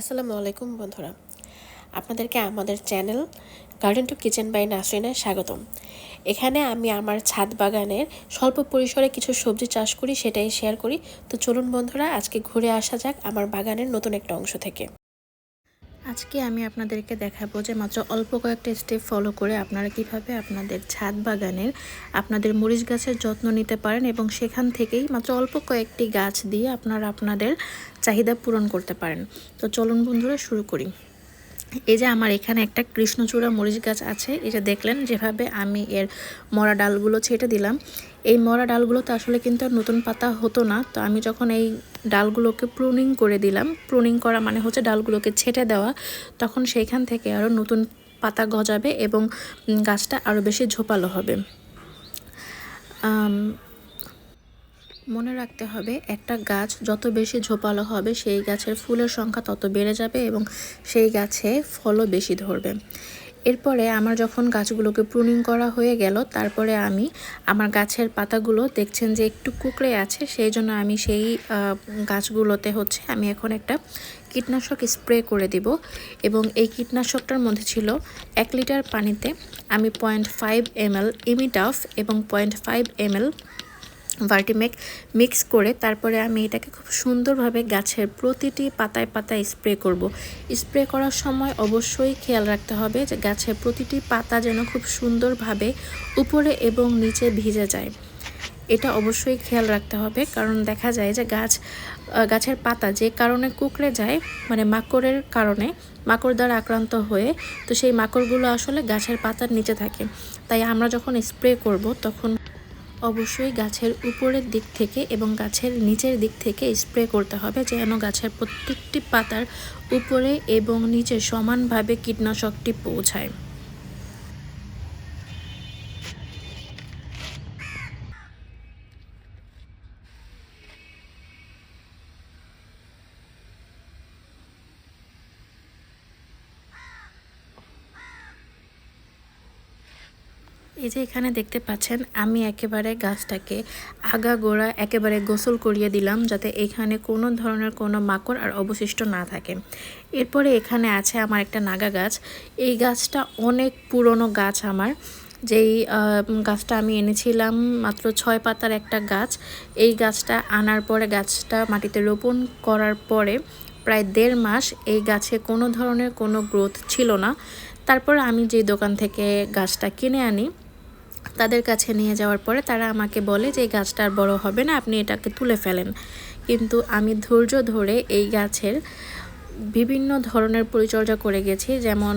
আসসালামু আলাইকুম বন্ধুরা। আপনাদেরকে আমাদের channel garden to kitchen by নাসরিনে স্বাগতম। এখানে আমি আমার ছাদ বাগানের স্বল্প পরিসরে কিছু সবজি চাষ করি, সেটাই শেয়ার করি। তো চলুন বন্ধুরা, আজকে ঘুরে আসা যাক আমার বাগানের নতুন একটা অংশ থেকে। আজকে আমি আপনাদেরকে দেখাবো যে মাত্র অল্প কয়েকটা স্টেপ ফলো করে আপনারা কীভাবে আপনাদের ছাদ বাগানের আপনাদের মরিচ গাছের যত্ন নিতে পারেন এবং সেখান থেকেই মাত্র অল্প কয়েকটি গাছ দিয়ে আপনারা আপনাদের চাহিদা পূরণ করতে পারেন। তো চলুন বন্ধুরা, শুরু করি। এই যে আমার এখানে একটা কৃষ্ণচূড়া মরিচ গাছ আছে যে দেখলেন যেভাবে আমি এর মরা ডালগুলো ছেটে দিলাম। এই মরা ডালগুলোতে আসলে কিন্তু আর নতুন পাতা হতো না, তো আমি যখন এই ডালগুলোকে প্রুনিং করে দিলাম প্রুনিং করা মানে হচ্ছে ডালগুলোকে ছেটে দেওয়া, তখন সেইখান থেকে আরও নতুন পাতা গজাবে এবং গাছটা আরও বেশি ঝোপালো হবে। মনে রাখতে হবে, একটা গাছ যত বেশি ঝোপালো হবে, সেই গাছের ফুলের সংখ্যা তত বেড়ে যাবে এবং সেই গাছে ফলও বেশি ধরবে। এরপরে আমার যখন গাছগুলোকে প্রুনিং করা হয়ে গেল, তারপরে আমি আমার গাছের পাতাগুলো দেখছেন যে একটু কুকড়ে আছে, সেই জন্য আমি সেই গাছগুলোতে হচ্ছে আমি এখন একটা কীটনাশক স্প্রে করে দিব এবং এই কীটনাশকটার মধ্যে ছিল এক লিটার পানিতে আমি পয়েন্ট ফাইভ এম এল ইমিটাফ এবং point five M Vertimec mix করে তারপরে আমি এটাকে খুব সুন্দরভাবে গাছের প্রতিটি পাতায় পাতায় স্প্রে করব। স্প্রে করার সময় অবশ্যই খেয়াল রাখতে হবে যে গাছের প্রতিটি পাতা যেন খুব সুন্দরভাবে উপরে এবং নিচে ভিজে যায় এটা অবশ্যই খেয়াল রাখতে হবে কারণ দেখা যায় যে গাছ গাছের পাতা যে কারণে কুকড়ে যায় মানে মাকড়ের কারণে, মাকড় দ্বারা আক্রান্ত হয়ে, তো সেই মাকড়গুলো আসলে গাছের পাতার নিচে থাকে তাই আমরা যখন স্প্রে করব তখন অবশ্যই গাছের উপরের দিক থেকে এবং গাছের নিচের দিক থেকে স্প্রে করতে হবে যেন গাছের প্রত্যেকটি পাতার উপরে এবং নিচে সমানভাবে কীটনাশকটি পৌঁছায়। এই যে এখানে দেখতে পাচ্ছেন, আমি একেবারে গাছটাকে আগা গোড়া একেবারে গোসল করিয়ে দিলাম যাতে এখানে কোনো ধরনের কোনো মাকড় আর অবশিষ্ট না থাকে। এরপরে এখানে আছে আমার একটা নাগা গাছ। এই গাছটা অনেক পুরনো গাছ আমার। যেই গাছটা আমি এনেছিলাম মাত্র ছয় পাতার একটা গাছ। এই গাছটা আনার পরে, গাছটা মাটিতে রোপণ করার পরে প্রায় দেড় মাস এই গাছে কোনো ধরনের কোনো গ্রোথ ছিল না। তারপর আমি যে দোকান থেকে গাছটা কিনে আনি তাদের কাছে নিয়ে যাওয়ার পরে তারা আমাকে বলে যে, এই গাছটা আর বড় হবে না, আপনি এটাকে তুলে ফেলেন। কিন্তু আমি ধৈর্য ধরে এই গাছের বিভিন্ন ধরনের পরিচর্যা করে গেছি। যেমন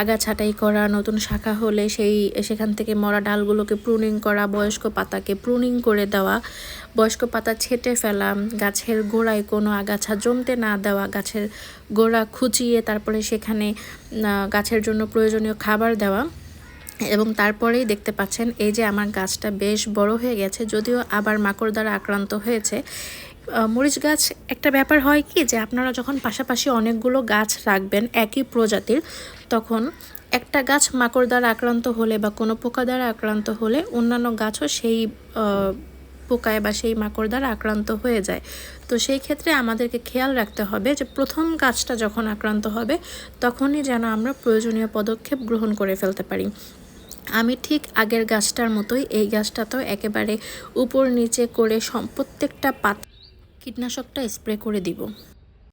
আগা ছাটাই করা, নতুন শাখা হলে সেই, সেখান থেকে মরা ডালগুলোকে প্রুনিং করা, বয়স্ক পাতাকে প্রুনিং করে দেওয়া, বয়স্ক পাতা ছেটে ফেলা, গাছের গোড়ায় কোনো আগাছা জমতে না দেওয়া, গাছের গোড়া খুঁচিয়ে তারপরে সেখানে গাছের জন্য প্রয়োজনীয় খাবার দেওয়া। এবং তারপরেই দেখতে পাচ্ছেন এই যে আমার গাছটা বেশ বড় হয়ে গেছে, যদিও আবার মাকড় দ্বারা আক্রান্ত হয়েছে। মরিচ গাছ একটা ব্যাপার হয় কি যে আপনারা যখন পাশাপাশি অনেকগুলো গাছ রাখবেন একই প্রজাতির, তখন একটা গাছ মাকড় দ্বারা আক্রান্ত হলে বা কোনো পোকা দ্বারা আক্রান্ত হলে অন্যান্য গাছও সেই পোকায় বা সেই মাকড় দ্বারা আক্রান্ত হয়ে যায়। তো সেই ক্ষেত্রে আমাদেরকে খেয়াল রাখতে হবে যে প্রথম গাছটা যখন আক্রান্ত হবে, তখনই যেন আমরা প্রয়োজনীয় পদক্ষেপ গ্রহণ করে ফেলতে পারি। আমি ঠিক আগের গাছটার মতোই, এই গাছটাতেও একেবারে উপর নিচে করে প্রত্যেকটা পাত কীটনাশকটা স্প্রে করে দিব।